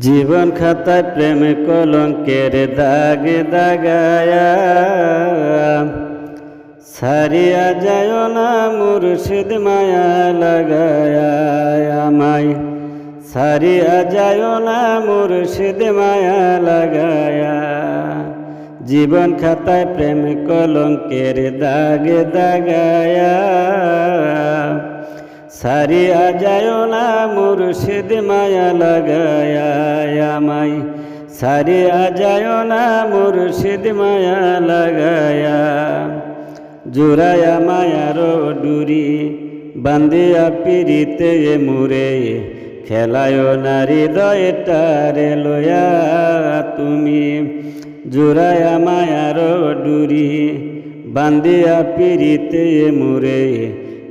জীবন খাতায় প্রেম কলঙ্কের দাগ দাগায়া। সারিয়া যায় না মুর্শিদ মায়া লাগায়া আমায়। সারিয়া যায় না মুর্শিদ মায়া লাগায়া। জীবন খাতায় প্রেম কলঙ্কের দাগ দাগায়া। সারিয়া যায় না মুর্শিদ মায়া লাগায়া আমায়। সারিয়া যায় না মুর্শিদ মায়া লাগায়া। জোড়ায়া মায়ার ডুরি বান্দিয়া পিরিতে মুরে খেলায় নারী দয়টারে লয়া তুমি। জোড়ায়া মায়ার ডুরি বান্দিয়া পিরিতে মুরে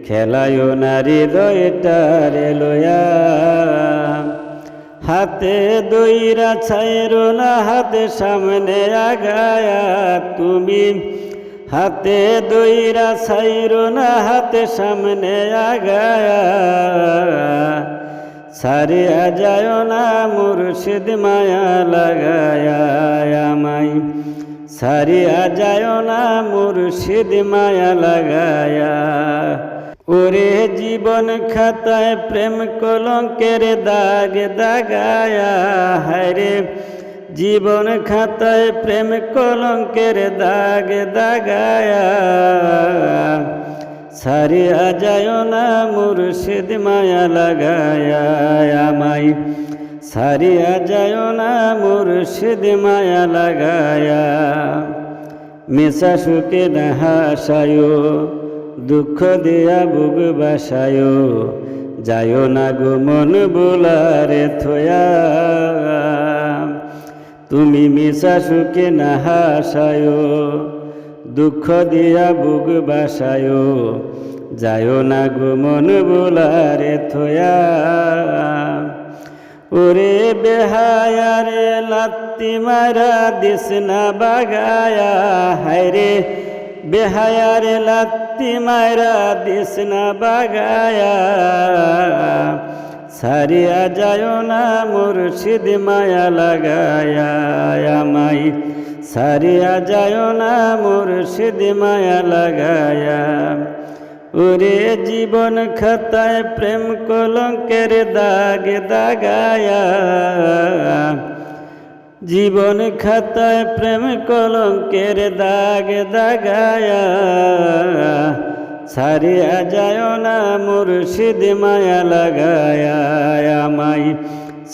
খেলায় নারী দয়টারে লয়া হাতে দইরা ছাইর না, হাতে সামনে আগায়া তুমি। হাতে দইরা ছাইর না, হাতে সামনে আগায়া। সারিয়া যায় না, মুর্শিদ মায়া লাগায়া আমায়। সারিয়া যায় না, মুর্শিদ মায়া লাগায়া। ওরে জীবন খাতায় প্রেম কলঙ্কের দাগ দাগায়া, হায়রে। জীবন খাতায় প্রেম কলঙ্কের দাগ দাগায়া। সারিয়া যায় না মুর্শিদ মায়া লাগায়া আমায়। সারিয়া যায় না মুর্শিদ মায়া লাগায়া। মেশা সুখে হাসায় দুঃখ দিয়া বুক বাসায়, যায় না গো মন বোলারে থয়া। তুমি মিশা সুখে না হাসায়, দুঃখ দিয়া বুক বাসায়, যায় না গো মন বোলারে থয়া। ওরে বেহায়ারে লাত্তি মারা দিস না বাগায়া, হায়রে বেহায়ারে লাত্তি মারা দিস না বাগায়া সারিয়া যায় না মুর্শিদ মায়া লাগায়া, আমায় সারিয়া যায় না মুর্শিদ মায়া লাগায়া। ওরে জীবন খাতায় প্রেম কলঙ্কের দাগ দাগায়া জীবন খাতায় প্রেম কলঙ্কের দাগ দাগায়া সারিয়া যায় না মুর্শিদ মায়া লাগায়া আমায়।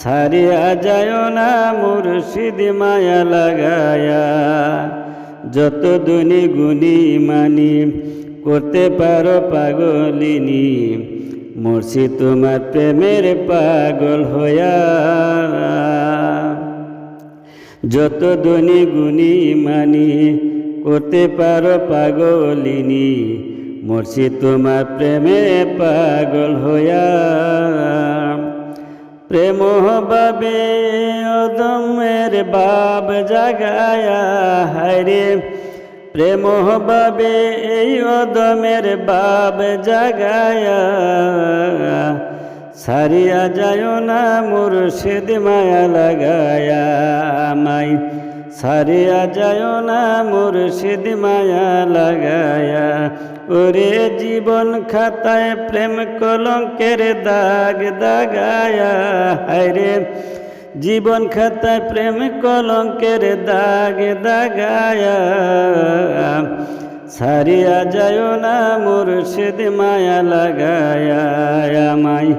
সারিয়া যায় না মুর্শিদ মায়া লাগায়া, যত দুনি গুনি মানি, করতে পারো পাগলিনী। মুর্শি তোমার প্রেমের পাগল হইয়া যত দনি গুনি মানি, করতে পারো পাগলিনী। মুর্শি তোমার প্রেমে পাগল হইয়া। প্রেম বাবে অদমের বাব জাগায়া হায়রে প্রেম বাবে এই অদমের বাব জাগায়া। সারিয়া যায় না মুর্শিদ মায়া লাগায়া। মাই সারিয়া যায় না মুর্শিদ মায়া লাগায়া। ওরে জীবন খাতায় প্রেম কলঙ্কের দাগ দাগায়া। হায়রে জীবন খাতায় প্রেম কলঙ্কের দাগ দাগায়া। সারিয়া যায় না মুর্শিদ মায়া লাগায়া। আমায়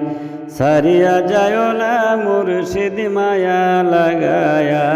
সারিয়া যায় না মুর্শিদ মায়া লাগায়া।